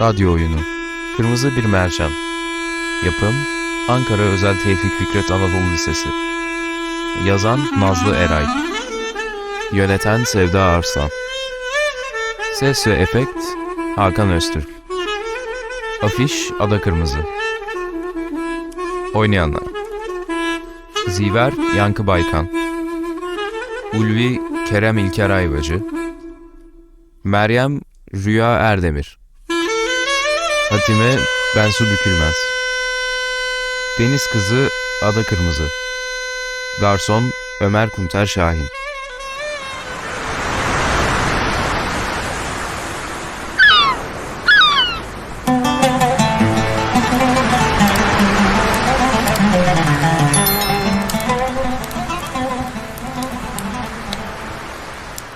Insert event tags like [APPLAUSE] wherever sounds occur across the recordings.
Radyo oyunu. Kırmızı bir mercan. Yapım Ankara Özel Tevfik Fikret Anadolu Lisesi. Yazan Nazlı Eray. Yöneten Sevda Arslan. Ses ve Efekt Hakan Öztürk. Afiş Ada Kırmızı. Oynayanlar. Ziver Yankı Baykan. Ulvi Kerem İlker Ayvacı Meryem Rüya Erdemir Hatime Bensu Bükülmez. Deniz Kızı Ada Kırmızı. Garson Ömer Kunter Şahin.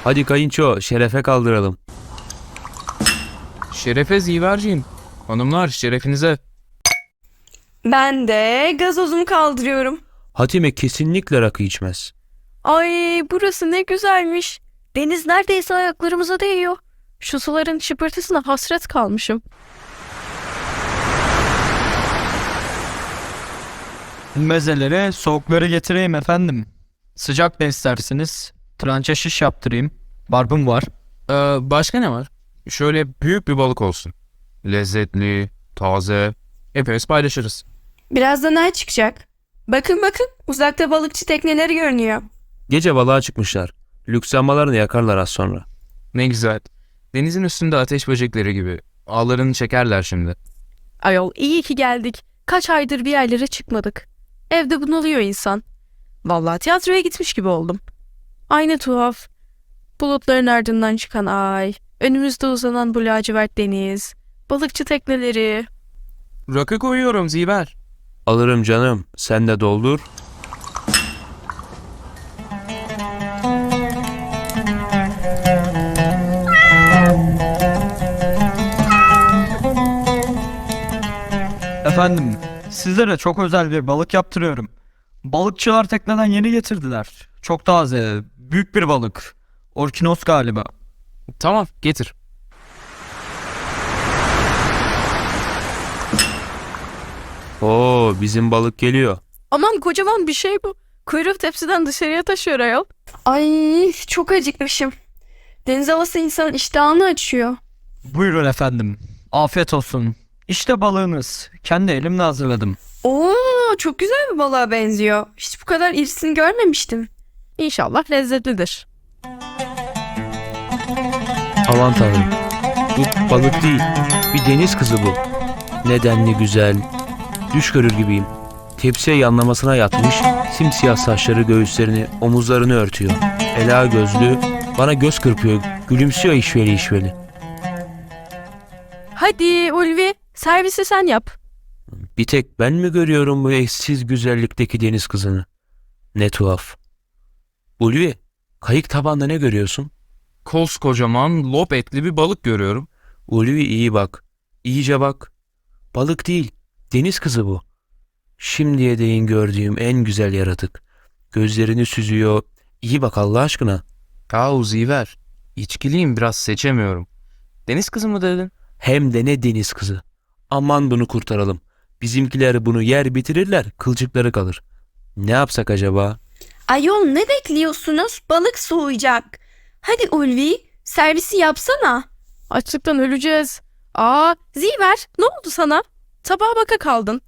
Hadi kayınço şerefe kaldıralım. Şerefe Ziverciğim Hanımlar şerefinize Ben de gazozumu kaldırıyorum. Hatime kesinlikle rakı içmez. Ay burası ne güzelmiş. Deniz neredeyse ayaklarımıza değiyor. Şu suların şıpırtısına hasret kalmışım. Mezelere soğukları getireyim efendim. Sıcak ne istersiniz? Trança şiş yaptırayım. Barbun var. Ee, Başka ne var? Şöyle büyük bir balık olsun Lezzetli, taze Hepimiz paylaşırız Birazdan ay çıkacak. Bakın bakın uzakta balıkçı tekneleri görünüyor. Gece balığa çıkmışlar. Lüks lambalarını yakarlar az sonra. Ne güzel Denizin üstünde ateş böcekleri gibi Ağlarını çekerler şimdi Ayol iyi ki geldik. Kaç aydır bir yerlere çıkmadık. Evde bunalıyor insan. Vallahi tiyatroya gitmiş gibi oldum. Aynı tuhaf. Bulutların ardından çıkan ay, önümüzde uzanan bu lacivert deniz, balıkçı tekneleri. Rakı koyuyorum Ziver Alırım canım. Sen de doldur. Efendim, sizlere çok özel bir balık yaptırıyorum. Balıkçılar tekneden yeni getirdiler. Çok taze, büyük bir balık. Orkinos galiba. Tamam getir Oo bizim balık geliyor. Aman kocaman bir şey bu. Kuyruğu tepsiden dışarıya taşıyor ayol. Ay çok acıkmışım. Deniz havası insanın iştahını açıyor. Buyurun efendim. Afiyet olsun. İşte balığınız. Kendi elimle hazırladım. Oo çok güzel bir balığa benziyor. Hiç bu kadar irisini görmemiştim. İnşallah lezzetlidir. Aman tanrım. Bu balık değil. Bir deniz kızı bu. Nedenli güzel. Düş görür gibiyim. Tepsiye yanlamasına yatmış, simsiyah saçları göğüslerini, omuzlarını örtüyor. Ela gözlü, bana göz kırpıyor, gülümsüyor işveli işveli. Hadi Ulvi servisi sen yap. Bir tek ben mi görüyorum bu eşsiz güzellikteki deniz kızını? Ne tuhaf. Ulvi, kayık tabanda ne görüyorsun? Koskocaman lop etli bir balık görüyorum Ulvi iyi bak. İyice bak. Balık değil, deniz kızı bu. Şimdiye değin gördüğüm en güzel yaratık. Gözlerini süzüyor. İyi bak Allah aşkına. Yahu Ziver İçkiliyim biraz seçemiyorum Deniz kızı mı dedin? Hem de ne deniz kızı. Aman bunu kurtaralım. Bizimkiler bunu yer bitirirler, kılçıkları kalır. Ne yapsak acaba? Ayol ne bekliyorsunuz? Balık soğuyacak. Hadi Ulvi servisi yapsana. Açlıktan öleceğiz. Aa Ziver ne oldu sana? Tabağa baka kaldın.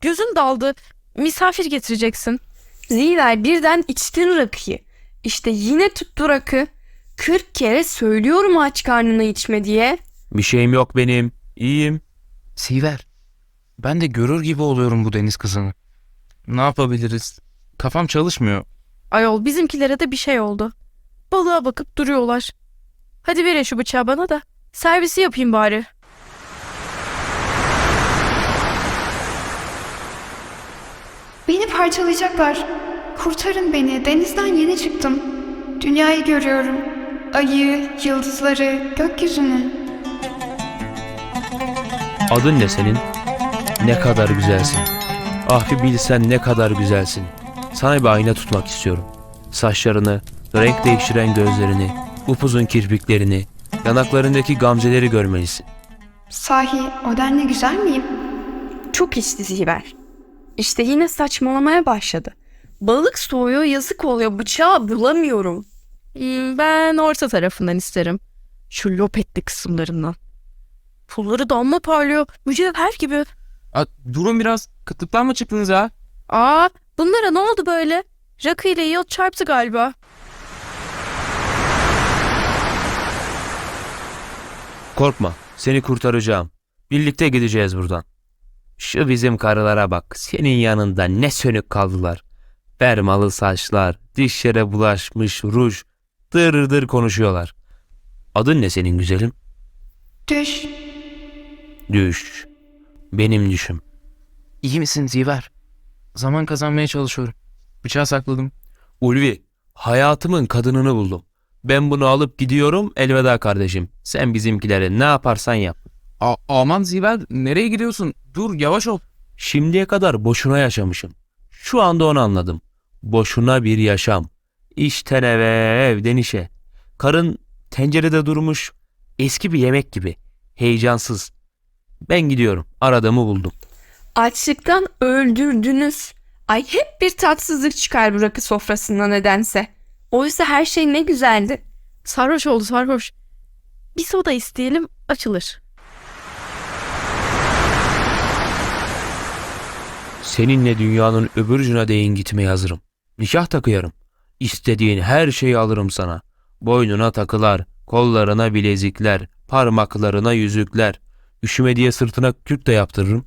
Gözün daldı. Misafir getireceksin. Ziver birden içtin rakıyı. İşte yine tuttu rakı. Kırk kere söylüyorum aç karnına içme diye. Bir şeyim yok benim. İyiyim. Ziver Ben de görür gibi oluyorum bu deniz kızını Ne yapabiliriz? Kafam çalışmıyor Ayol bizimkilere de bir şey oldu. Balığa bakıp duruyorlar. Hadi verin şu bıçağı bana da. Servisi yapayım bari. Beni parçalayacaklar. Kurtarın beni. Denizden yeni çıktım. Dünyayı görüyorum. Ayı, yıldızları, gökyüzünü. Adın ne senin? Ne kadar güzelsin. Ah bir bilsen ne kadar güzelsin. Sana bir ayna tutmak istiyorum. Saçlarını, renk değiştiren gözlerini, upuzun kirpiklerini, yanaklarındaki gamzeleri görmelisin. Sahi o denli güzel miyim? Çok içti Ziver. İşte yine saçmalamaya başladı. Balık soğuyor yazık oluyor bıçağı bulamıyorum. Hmm, ben orta tarafından isterim. Şu lopetli kısımlarından. Pulları damla parlıyor. Mücevher gibi. A, durun biraz. Kıtlıktan mı çıktınız ya? Aa bunlara ne oldu böyle? Rakı ile yıl çarptı galiba. Korkma, seni kurtaracağım. Birlikte gideceğiz buradan. Şu bizim karılara bak, senin yanında ne sönük kaldılar. Bermalı saçlar, dişlere bulaşmış ruj, dır dır konuşuyorlar. Adın ne senin güzelim? Düş. Düş. Benim düşüm. İyi misin Ziver? Zaman kazanmaya çalışıyorum. Bıçağı sakladım. Ulvi, hayatımın kadınını buldum. Ben bunu alıp gidiyorum, elveda kardeşim. Sen bizimkilere ne yaparsan yap. A- aman Ziver nereye gidiyorsun? Dur yavaş ol. Şimdiye kadar boşuna yaşamışım. Şu anda onu anladım. Boşuna bir yaşam. İşten eve, evden işe. Karın tencerede durmuş, eski bir yemek gibi. Heyecansız. Ben gidiyorum. Aradığımı buldum. Açlıktan öldürdünüz. Ay hep bir tatsızlık çıkar bu rakı sofrasından nedense. Oysa her şey ne güzeldi. Sarhoş oldu sarhoş. Bir soda isteyelim açılır. Seninle dünyanın öbür ucuna değin gitmeye hazırım. Nikah takıyorum. İstediğin her şeyi alırım sana. Boynuna takılar, kollarına bilezikler, parmaklarına yüzükler. Üşüme diye sırtına kürk de yaptırırım.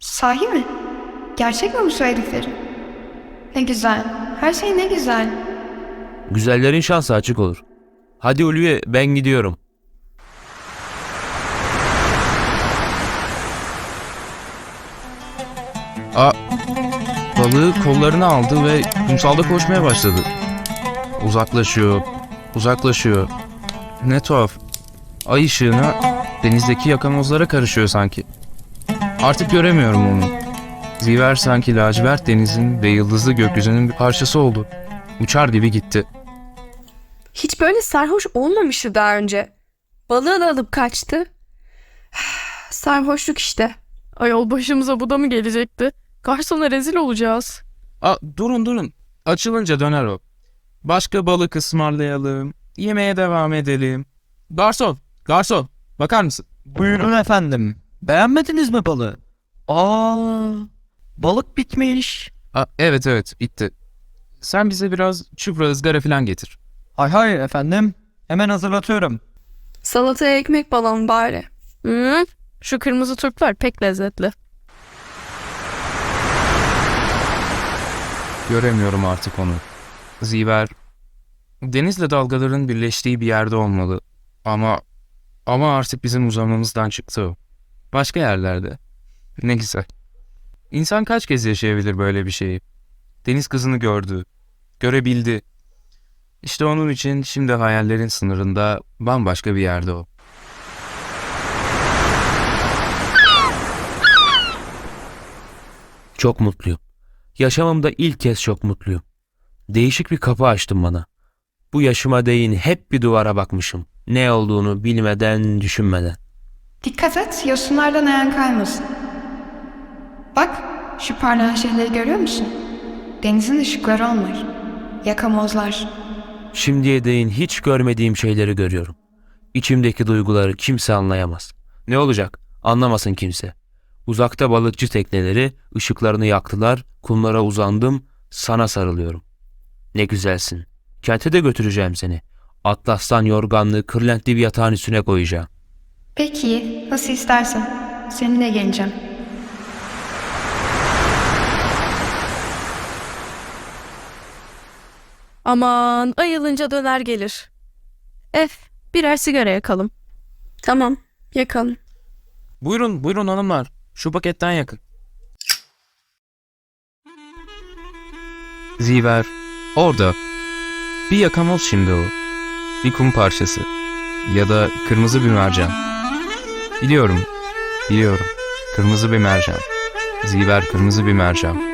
Sahi mi? Gerçek mi bu söylediklerin? Ne güzel. Her şey ne güzel. Güzellerin şansı açık olur. Hadi Ulviye ben gidiyorum. A balığı kollarına aldı ve kumsalda koşmaya başladı. Uzaklaşıyor, uzaklaşıyor. Ne tuhaf. Ay ışığına denizdeki yakamozlara karışıyor sanki. Artık göremiyorum onu. Ziver sanki lacivert denizin ve yıldızlı gökyüzünün bir parçası oldu. Uçar gibi gitti. Hiç böyle sarhoş olmamıştı daha önce. Balığı da alıp kaçtı. [SIGHS] Sarhoşluk işte. Ayol başımıza bu da mı gelecekti? Garsona rezil olacağız. A, durun durun. Açılınca döner o. Başka balık ısmarlayalım. Yemeğe devam edelim. Garson, garson. Bakar mısın? Buyurun efendim. Beğenmediniz mi balığı? Aa, balık bitmiş. A, evet evet bitti. Sen bize biraz çupra ızgara falan getir. Hay hay efendim. Hemen hazırlatıyorum. Salataya ekmek balon bari. Hı, şu kırmızı turplar pek lezzetli. Göremiyorum artık onu. Ziver, denizle dalgaların birleştiği bir yerde olmalı. Ama ama artık bizim uzamamızdan çıktı o. Başka yerlerde. Ne güzel. İnsan kaç kez yaşayabilir böyle bir şeyi? Deniz kızını gördü, görebildi. İşte onun için şimdi hayallerin sınırında bambaşka bir yerde o. Çok mutluyum. Yaşamımda ilk kez çok mutluyum. Değişik bir kapı açtın bana. Bu yaşıma değin hep bir duvara bakmışım. Ne olduğunu bilmeden, düşünmeden. Dikkat et yosunlardan ayağın kaymasın. Bak şu parlayan şeyleri görüyor musun? Denizin ışıkları onlar. Yakamozlar. Şimdiye değin hiç görmediğim şeyleri görüyorum. İçimdeki duyguları kimse anlayamaz. Ne olacak? Anlamasın kimse. Uzakta balıkçı tekneleri ışıklarını yaktılar, kumlara uzandım, sana sarılıyorum. Ne güzelsin. Kente de götüreceğim seni. Atlastan yorganlı, kırlentli bir yatağın üstüne koyacağım. Peki nasıl istersen. Seninle geleceğim. Aman ayılınca döner gelir. Eh birer sigara yakalım. Tamam yakalım. Buyurun, buyurun hanımlar. Şu paketten yakın. Ziver, orada. Bir yakamoz şimdi o. Bir kum parçası. Ya da kırmızı bir mercan. Biliyorum, biliyorum. Kırmızı bir mercan. Ziver kırmızı bir mercan.